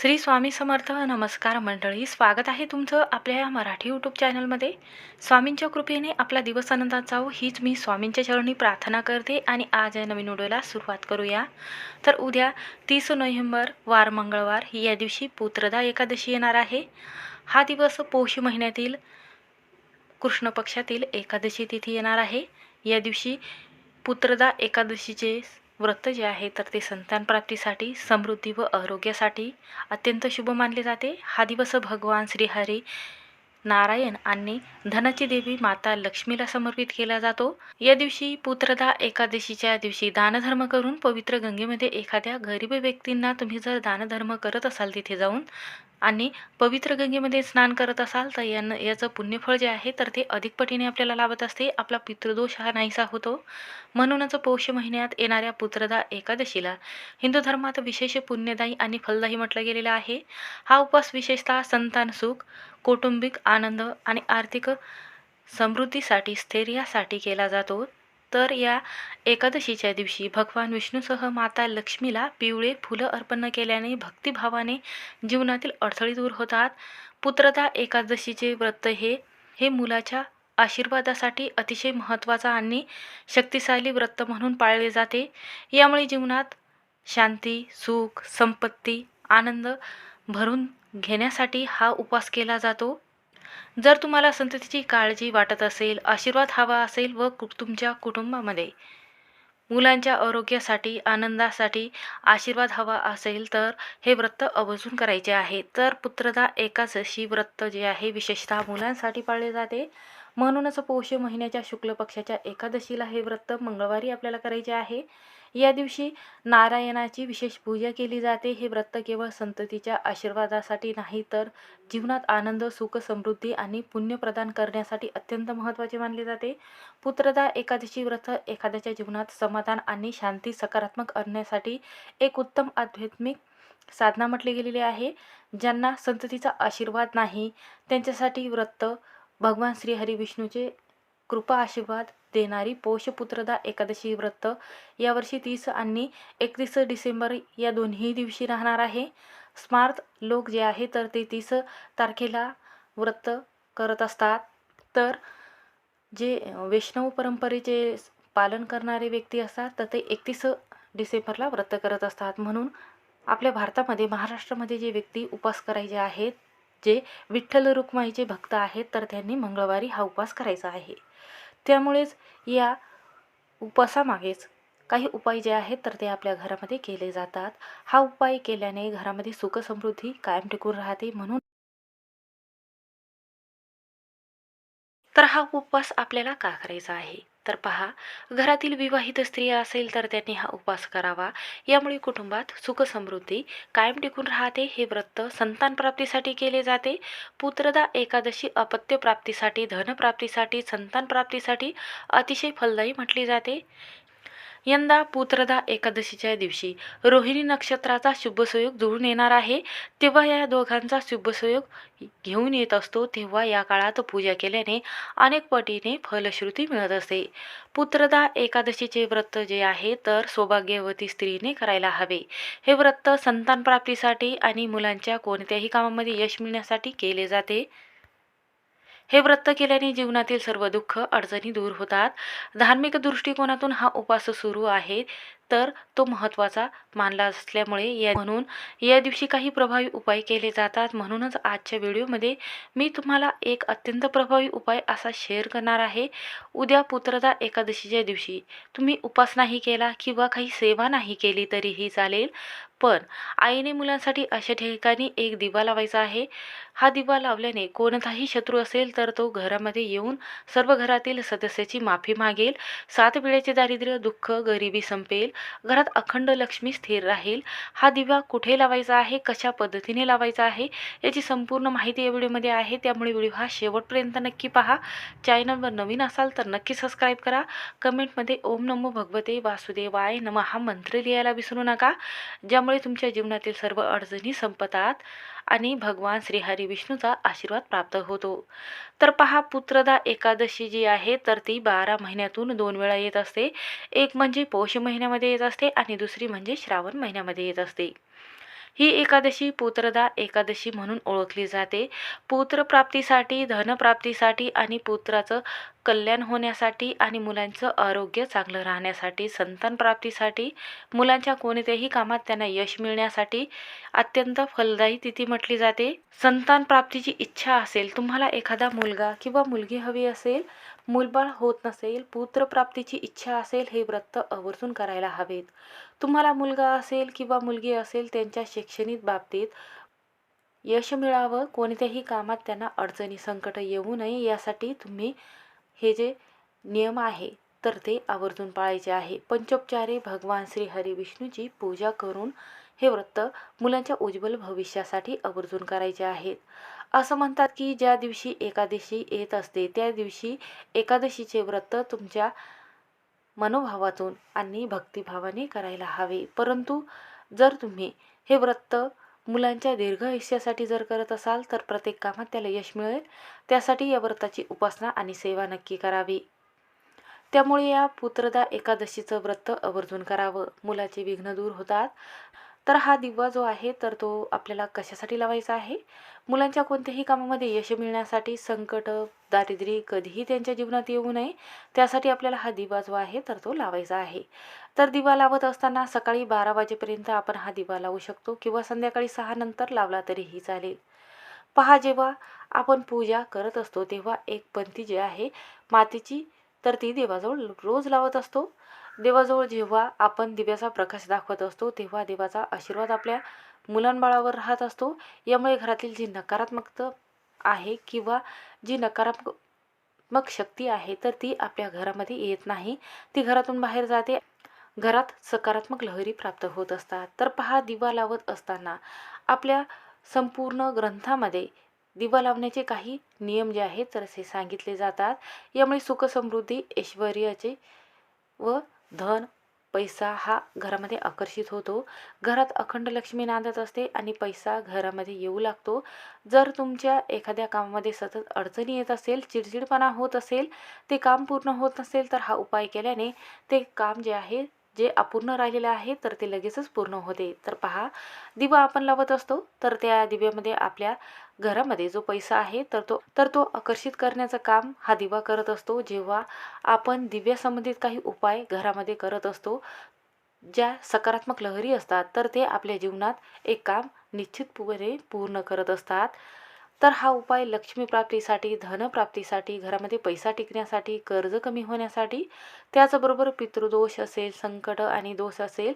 श्री स्वामी समर्थ नमस्कार मंडळी स्वागत आहे तुमचं आपल्या या मराठी यूट्यूब चॅनलमध्ये स्वामींच्या कृपेने आपला दिवस आनंदात जावो हीच मी स्वामींच्या चरणी प्रार्थना करते आणि आज या नवीन व्हिडिओला सुरुवात करूया. तर उद्या तीस नोव्हेंबर वार मंगळवार या दिवशी पुत्रदा एकादशी येणार आहे. हा दिवस पौष महिन्यातील कृष्ण पक्षातील एकादशी तिथी येणार आहे. या दिवशी पुत्रदा एकादशीचे व्रत जे आहे तर ते संतान प्राप्तीसाठी समृद्धी व आरोग्यासाठी अत्यंत शुभ मानले जाते. हा दिवस भगवान श्रीहरी नारायण आणि धनाची देवी माता लक्ष्मीला समर्पित केला जातो. या दिवशी पुत्रदा एकादशीच्या दिवशी दानधर्म करून पवित्र गंगेमध्ये एखाद्या गरीब व्यक्तींना तुम्ही जर दानधर्म करत असाल तिथे जाऊन आणि पवित्र गंगेमध्ये स्नान करत असाल तर यानं याचं पुण्यफळ जे आहे तर ते अधिक पटीने आपल्याला लाभत असते. आपला पितृदोष हा नाहीसा होतो. म्हणूनच पौष महिन्यात येणाऱ्या पुत्रदा एकादशीला हिंदू धर्मात विशेष पुण्यदायी आणि फलदायी म्हटलं गेलेलं आहे. हा उपवास विशेषतः संतान सुख कौटुंबिक आनंद आणि आर्थिक समृद्धीसाठी स्थैर्यासाठी केला जातो. तर या एकादशीच्या दिवशी भगवान विष्णूसह माता लक्ष्मीला पिवळे फुलं अर्पण केल्याने भक्तिभावाने जीवनातील अडथळे दूर होतात. पुत्रता एकादशीचे व्रत हे हे मुलाच्या आशीर्वादासाठी अतिशय महत्त्वाचा आणि शक्तिशाली व्रत म्हणून पाळले जाते. यामुळे जीवनात शांती सुख संपत्ती आनंद भरून घेण्यासाठी हा उपवास केला जातो. जर तुम्हाला संततीची काळजी वाटत असेल आशीर्वाद हवा असेल व कु तुमच्या कुटुंबामध्ये मुलांच्या आरोग्यासाठी आनंदासाठी आशीर्वाद हवा असेल तर हे व्रत अवजून करायचे आहे. तर पुत्रदा एकादशी व्रत जे आहे विशेषतः मुलांसाठी पाळले जाते. म्हणूनच पौष महिन्याच्या शुक्ल पक्षाच्या एकादशीला हे व्रत मंगळवारी आपल्याला करायचे आहे. या दिवशी नारायणाची विशेष पूजा केली जाते. हे व्रत केवळ संततीच्या आशीर्वादासाठी नाही तर जीवनात आनंद सुख समृद्धी आणि पुण्य प्रदान करण्यासाठी अत्यंत महत्त्वाचे मानले जाते. पुत्रदा एकादशी व्रत एखाद्याच्या जीवनात समाधान आणि शांती सकारात्मक आणण्यासाठी एक उत्तम आध्यात्मिक साधना म्हटली गेलेली आहे. ज्यांना संततीचा आशीर्वाद नाही त्यांच्यासाठी व्रत भगवान श्री हरी विष्णूचे कृपा आशीर्वाद देणारी पौषपुत्रदा एकादशी व्रत. यावर्षी तीस आणि एकतीस डिसेंबर या दोन्ही दिवशी राहणार आहे. स्मार्त लोक जे आहे तर ते तीस तारखेला व्रत करत असतात. तर जे वैष्णव परंपरेचे पालन करणारे व्यक्ती असतात तर ते एकतीस डिसेंबरला व्रत करत असतात. म्हणून आपल्या भारतामध्ये महाराष्ट्रामध्ये जे व्यक्ती उपवास करायचे आहेत जे विठ्ठल रुक्माईचे भक्त आहेत तर त्यांनी मंगळवारी हा उपवास करायचा आहे. त्यामुळेच या उपवासामागेच काही उपाय जे आहेत तर ते आपल्या घरामध्ये केले जातात. हा उपाय केल्याने घरामध्ये सुख समृद्धी कायम टिकून राहते म्हणून तर हा उपवास आपल्याला का करायचा आहे? तर पहा घरातील विवाहित स्त्रिया असेल तर त्यांनी हा उपवास करावा. यामुळे कुटुंबात सुख समृद्धी कायम टिकून राहते हे व्रत संतान प्राप्तीसाठी केले जाते. पुत्रदा एकादशी अपत्यप्राप्तीसाठी धनप्राप्तीसाठी संतान प्राप्तीसाठी अतिशय फलदायी म्हटली जाते. यंदा पुत्रदा एकादशीच्या दिवशी रोहिणी नक्षत्राचा शुभसंयोग जुळून येणार आहे. तेव्हा या दोघांचा शुभसंयोग घेऊन येत असतो. तेव्हा या काळात पूजा केल्याने अनेक पटीने फलश्रुती मिळत असते. पुत्रदा एकादशीचे व्रत जे आहे तर सौभाग्यवती स्त्रीने करायला हवे. हे व्रत संतान प्राप्तीसाठी आणि मुलांच्या कोणत्याही कामामध्ये यश मिळण्यासाठी केले जाते. हे व्रत केल्याने जीवनातील सर्व दुःख अडचणी दूर होतात. धार्मिक दृष्टिकोनातून हा उपास सुरू आहे. तर तो महत्त्वाचा मानला असल्यामुळे या म्हणून या दिवशी काही प्रभावी उपाय केले जातात. म्हणूनच आजच्या व्हिडिओमध्ये मी तुम्हाला एक अत्यंत प्रभावी उपाय असा शेअर करणार आहे. उद्या पुत्रदा एकादशीच्या दिवशी तुम्ही उपास नाही केला किंवा काही सेवा नाही केली तरीही चालेल. पण आईने मुलांसाठी अशा ठिकाणी एक दिवा लावायचा आहे. हा दिवा लावल्याने कोणताही शत्रू असेल तर तो घरामध्ये येऊन सर्व घरातील सदस्याची माफी मागेल. सात वेळेचे दारिद्र्य दुःख गरिबी संपेल. घरात अखंड लक्ष्मी स्थिर राहील. हा दिवा कुठे लावायचा आहे? कशा पद्धतीने लावायचा आहे? याची संपूर्ण माहिती या व्हिडिओमध्ये आहे. त्यामुळे व्हिडिओ हा शेवटपर्यंत नक्की पहा. चॅनलवर नवीन असाल तर नक्की सबस्क्राईब करा. कमेंटमध्ये ओम नमो भगवते वासुदेवाय नम हा मंत्र लिहायला विसरू नका. ज्यामुळे तुमच्या जीवनातील सर्व अडचणी संपतात. आणि भगवान श्रीहरी विष्णूचा आशीर्वाद प्राप्त होतो. तर पहा पुत्रदा एकादशी जी आहे तर ती बारा महिन्यातून दोन वेळा येत असते. एक म्हणजे पौष महिन्यामध्ये येत असते आणि दुसरी म्हणजे श्रावण महिन्यामध्ये येत असते. ही एकादशी पुत्रदा एकादशी म्हणून ओळखली जाते. पुत्रप्राप्तीसाठी धनप्राप्तीसाठी आणि पुत्राचं कल्याण होण्यासाठी आणि मुलांचं आरोग्य चांगलं राहण्यासाठी संतान प्राप्तीसाठी मुलांच्या कोणत्याही कामात त्यांना यश मिळण्यासाठी अत्यंत फलदायी तिथी म्हटली जाते. संतान प्राप्तीची इच्छा असेल तुम्हाला एखादा मुलगा किंवा मुलगी हवी असेल मूलबाळ होत नसेल पुत्रप्राप्तीची इच्छा असेल हे व्रत आवर्जून करायला हवेत. तुम्हाला मुलगा असेल किंवा मुलगी असेल त्यांच्या शैक्षणिक बाबतीत यश मिळावं कोणत्याही कामात त्यांना अडचणी संकट येऊ नये यासाठी तुम्ही हे जे नियम आहे तर ते आवर्जून पाळायचे आहे. पंचोपचारे भगवान श्री हरी विष्णूची पूजा करून हे व्रत मुलांच्या उज्ज्वल भविष्यासाठी आवर्जून करायचे आहेत असं म्हणतात की ज्या दिवशी एकादशी येत असते त्या दिवशी एकादशीचे व्रत तुमच्या मनोभावातून आणि भक्तिभावाने करायला हवे. परंतु जर तुम्ही हे व्रत मुलांच्या दीर्घ आयुष्यासाठी जर करत असाल तर प्रत्येक कामात त्याला यश मिळेल. त्यासाठी या व्रताची उपासना आणि सेवा नक्की करावी. त्यामुळे या पुत्रदा एकादशीचं व्रत आवर्जून करावं. मुलाचे विघ्न दूर होतात. तर हा दिवा जो आहे तर तो आपल्याला कशासाठी लावायचा आहे? मुलांच्या कोणत्याही कामामध्ये यश मिळण्यासाठी संकट दारिद्र्य कधीही त्यांच्या जीवनात येऊ नये त्यासाठी आपल्याला हा दिवा जो आहे तर तो लावायचा आहे. तर दिवा लावत असताना सकाळी बारा वाजेपर्यंत आपण हा दिवा लावू शकतो किंवा संध्याकाळी सहा नंतर लावला तरीही चालेल. पहा जेव्हा आपण पूजा करत असतो तेव्हा एक पंथी जी आहे मातीची तर ती देवाजवळ रोज लावत असतो. देवाजवळ जेव्हा आपण दिव्याचा प्रकाश दाखवत असतो तेव्हा देवाचा आशीर्वाद आपल्या मुलांबाळावर राहत असतो. यामुळे घरातील जी नकारात्मकता आहे किंवा जी नकारात्मक शक्ती आहे तर ती आपल्या घरामध्ये येत नाही. ती घरातून बाहेर जाते. घरात सकारात्मक लहरी प्राप्त होत असतात. तर पहा दिवा लावत असताना आपल्या संपूर्ण ग्रंथामध्ये दिवा लावण्याचे काही नियम जे आहेत तर असे सांगितले जातात. यामुळे सुखसमृद्धी ऐश्वर्याचे व धन पैसा हा घरामध्ये आकर्षित होतो. घरात अखंड लक्ष्मी नांदत असते आणि पैसा घरामध्ये येऊ लागतो. जर तुमच्या एखाद्या कामामध्ये सतत अडचणी येत असेल चिडचिडपणा होत असेल ते काम पूर्ण होत नसेल तर हा उपाय केल्याने ते काम जे आहे जे अपूर्ण राहिलेलं आहे तर ते लगेचच पूर्ण होते. तर पहा दिवा आपण लावत असतो तर त्या दिव्यामध्ये आपल्या घरामध्ये जो पैसा आहे तर तो तर तो आकर्षित करण्याचं काम हा दिवा करत असतो. जेव्हा आपण दिव्यासंबंधित काही उपाय घरामध्ये करत असतो ज्या सकारात्मक लहरी असतात तर ते आपल्या जीवनात एक काम निश्चितपणे पूर्ण करत असतात. तर हा उपाय लक्ष्मीप्राप्तीसाठी धनप्राप्तीसाठी घरामध्ये पैसा टिकण्यासाठी कर्ज कमी होण्यासाठी त्याचबरोबर पितृदोष असेल संकट आणि दोष असेल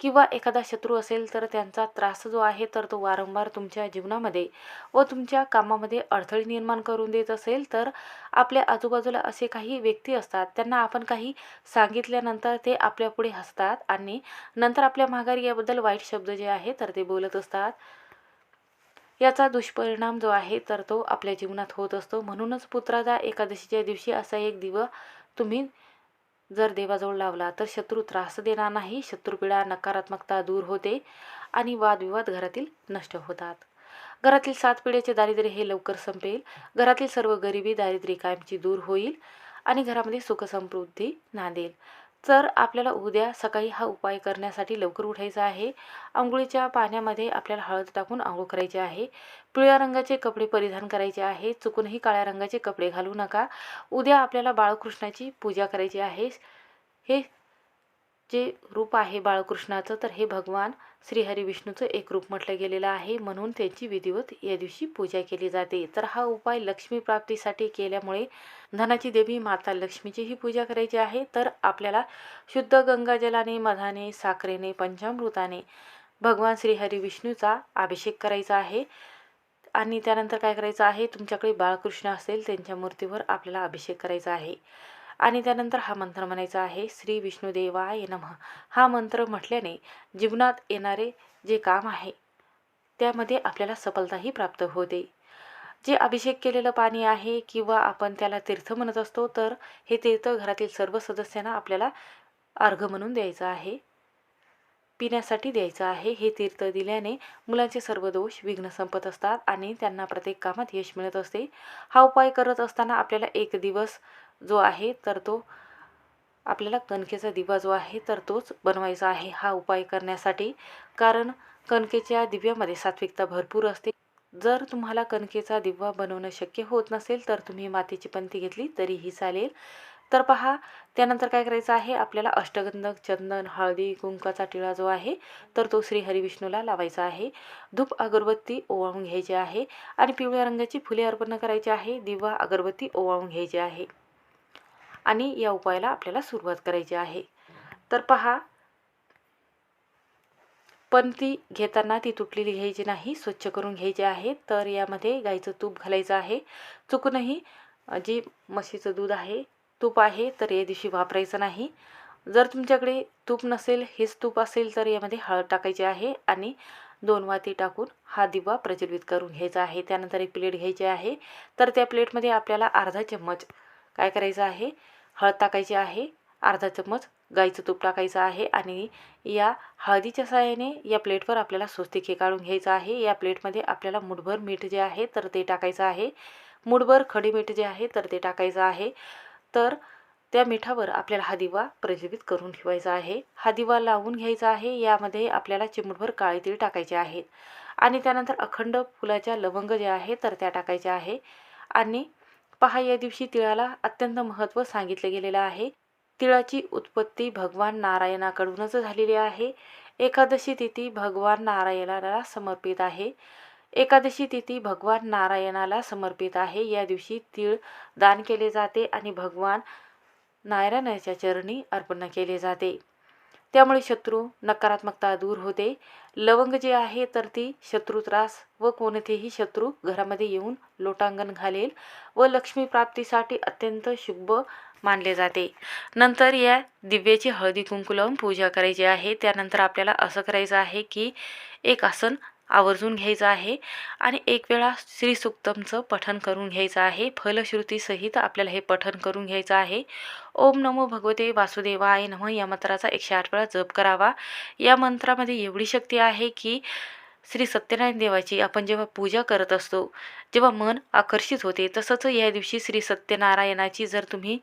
किंवा एखादा शत्रू असेल तर त्यांचा त्रास जो आहे तर तो वारंवार तुमच्या जीवनामध्ये व तुमच्या कामामध्ये अडथळे निर्माण करून देत असेल तर आपल्या आजूबाजूला असे काही व्यक्ती असतात त्यांना आपण काही सांगितल्यानंतर ते आपल्यापुढे हसतात आणि नंतर आपल्या माघारी याबद्दल वाईट शब्द जे आहे तर ते बोलत असतात. याचा दुष्परिणाम जो आहे तर तो आपल्या जीवनात होत असतो. म्हणूनच पुत्राचा एकादशीच्या दिवशी असा एक दिवा तुम्ही जर देवाजवळ लावला तर शत्रू त्रास देणार नाही शत्रुपीडा नकारात्मकता दूर होते आणि वादविवाद घरातील नष्ट होतात. घरातील सात पिढ्याचे दारिद्र्य हे लवकर संपेल. घरातील सर्व गरिबी दारिद्र्य कायमची दूर होईल आणि घरामध्ये सुखसमृद्धी नांदेल. तर आपल्याला उद्या सकाळी हा उपाय करण्यासाठी लवकर उठायचा आहे. आंघोळीच्या पाण्यामध्ये आपल्याला हळद टाकून आंघोळ करायची आहे. पिवळ्या रंगाचे कपडे परिधान करायचे आहे. चुकूनही काळ्या रंगाचे कपडे घालू नका. उद्या आपल्याला बाळकृष्णाची पूजा करायची आहे. हे जे रूप आहे बाळकृष्णाचं तर हे भगवान श्रीहरी विष्णूचं एक रूप म्हटलं गेलेलं आहे. म्हणून त्यांची विधिवत या दिवशी पूजा केली जाते. तर हा उपाय लक्ष्मी प्राप्तीसाठी केल्यामुळे धनाची देवी माता लक्ष्मीचीही पूजा करायची आहे. तर आपल्याला शुद्ध गंगाजलाने मधाने साखरेने पंचामृताने भगवान श्रीहरी विष्णूचा अभिषेक करायचा आहे. आणि त्यानंतर काय करायचं आहे? तुमच्याकडे बाळकृष्ण असेल त्यांच्या मूर्तीवर आपल्याला अभिषेक करायचा आहे. आणि त्यानंतर हा मंत्र म्हणायचा आहे श्री विष्णुदेवाय नमः. हा मंत्र म्हटल्याने जीवनात येणारे जे काम आहे त्यामध्ये आपल्याला सफलताही प्राप्त होते. जे अभिषेक केलेलं पाणी आहे किंवा आपण त्याला तीर्थ म्हणत असतो तर हे तीर्थ घरातील सर्व सदस्यांना आपल्याला अर्घ म्हणून द्यायचं आहे. पिण्यासाठी द्यायचं आहे. हे तीर्थ दिल्याने मुलांचे सर्व दोष विघ्न संपत असतात आणि त्यांना प्रत्येक कामात यश मिळत असते. हा उपाय करत असताना आपल्याला एक दिवस जो आहे तर तो आपल्याला कणकेचा दिवा जो आहे तर तोच बनवायचा आहे हा उपाय करण्यासाठी. कारण कणकेच्या दिव्यामध्ये सात्विकता भरपूर असते. जर तुम्हाला कणकेचा दिवा बनवणं शक्य होत नसेल तर तुम्ही मातीची पंती घेतली तरीही चालेल. तर पहा त्यानंतर काय करायचं आहे आपल्याला अष्टगंधक चंदन हळदी कुंकाचा टिळा जो आहे तर तो श्री हरिविष्णूला लावायचा आहे. धूप अगरबत्ती ओवाळून घ्यायची आहे. आणि पिवळ्या रंगाची फुले अर्पण करायची आहे. दिवा अगरबत्ती ओवाळून घ्यायची आहे. आणि या उपायाला आपल्याला सुरुवात करायची आहे. तर पहा पण ती घेताना ती तुटलेली घ्यायची नाही स्वच्छ करून घ्यायची आहे. तर यामध्ये गाईचं तूप घालायचं आहे. चुकूनही जी म्हशीचं दूध आहे तूप आहे तर या दिवशी वापरायचं नाही. जर तुमच्याकडे तूप नसेल हेच तूप असेल तर यामध्ये हळद टाकायची आहे आणि दोन वाती टाकून हा दिवा प्रज्वलित करून घ्यायचा आहे. त्यानंतर एक प्लेट घ्यायची आहे. तर त्या प्लेटमध्ये आपल्याला अर्धा चम्मच काय करायचं आहे? हळद टाकायची आहे अर्धा चम्मच गाईचं तूप टाकायचं आहे आणि या हळदीच्या सहाय्याने या प्लेटवर आपल्याला स्वस्तिक हे काढून घ्यायचं आहे. या प्लेटमध्ये आपल्याला मुठभर मीठ जे आहे तर ते टाकायचं आहे. मुठभर खडी मीठ जे आहे तर ते टाकायचं आहे. तर त्या मिठावर आपल्याला हा दिवा प्रज्वलित करून ठेवायचा आहे. हा दिवा लावून घ्यायचा आहे. यामध्ये आपल्याला चिमूटभर काळे तीळ टाकायचे आहेत आणि त्यानंतर अखंड फुलाच्या लवंग जे आहे तर त्या टाकायच्या आहे. आणि पहा या दिवशी तिळाला अत्यंत महत्त्व सांगितले गेलेलं आहे. तिळाची उत्पत्ती भगवान नारायणाकडूनच झालेली आहे. एकादशी तिथी भगवान नारायणाला समर्पित आहे. एकादशी तिथी भगवान नारायणाला समर्पित आहे. या दिवशी तीळ दान केले जाते आणि भगवान नारायणाच्या चरणी अर्पण केले जाते. त्यामुळे शत्रू नकारात्मकता दूर होते. लवंग जे आहे तर ती शत्रू त्रास व कोणतेही शत्रू घरामध्ये येऊन लोटांगण घालेल व लक्ष्मी प्राप्तीसाठी अत्यंत शुभ मानले जाते. नंतर या दिव्याची हळदी कुंकू लावून पूजा करायची आहे. त्यानंतर आपल्याला असं करायचं आहे की एक आसन आवर्जून घ्यायचं आहे. आणि एक वेळा श्रीसुक्तमचं पठन करून घ्यायचं आहे. फलश्रुतीसहित आपल्याला हे पठन करून घ्यायचं आहे. ओम नमो भगवते वासुदेवाय नम. या मंत्राचा एकशे आठ वेळा जप करावा. या मंत्रामध्ये एवढी शक्ती आहे की श्री सत्यनारायण देवाची आपण जेव्हा पूजा करत असतो जेव्हा मन आकर्षित होते तसंच या दिवशी श्री सत्यनारायणाची जर तुम्ही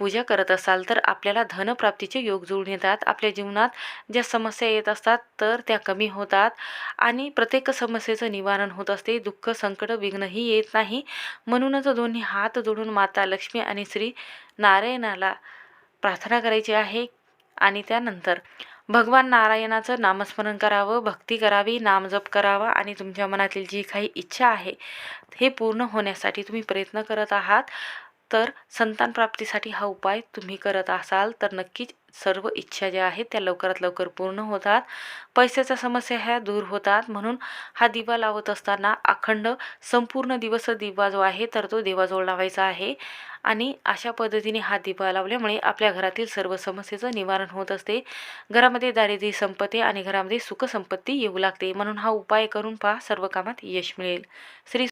पूजा करत असाल तर आपल्याला धनप्राप्तीचे योग जुळून येतात. आपल्या जीवनात ज्या समस्या येत असतात तर त्या कमी होतात आणि प्रत्येक समस्येचं निवारण होत असते. दुःख संकट विघ्नही येत नाही. म्हणूनच दोन्ही हात जोडून माता लक्ष्मी आणि श्री नारायणाला प्रार्थना करायची आहे आणि त्यानंतर भगवान नारायणाचं नामस्मरण करावं भक्ती करावी नामजप करावा आणि तुमच्या मनातील जी काही इच्छा आहे हे पूर्ण होण्यासाठी तुम्ही प्रयत्न करत आहात. तर संतान प्राप्तीसाठी हा उपाय तुम्ही करत असाल तर नक्कीच सर्व इच्छा ज्या आहेत त्या लवकरात लवकर पूर्ण होतात. पैशाच्या समस्या ह्या दूर होतात. म्हणून हा दिवा लावत असताना अखंड संपूर्ण दिवस दिवा जो आहे तर तो देवाजवळ लावायचा आहे. आणि अशा पद्धतीने हा दिवा लावल्यामुळे आपल्या घरातील सर्व समस्येचं निवारण होत असते. घरामध्ये दारिद्र्य संपत्ती आणि घरामध्ये सुखसंपत्ती येऊ लागते. म्हणून हा उपाय करून पहा. सर्व कामात यश मिळेल. श्री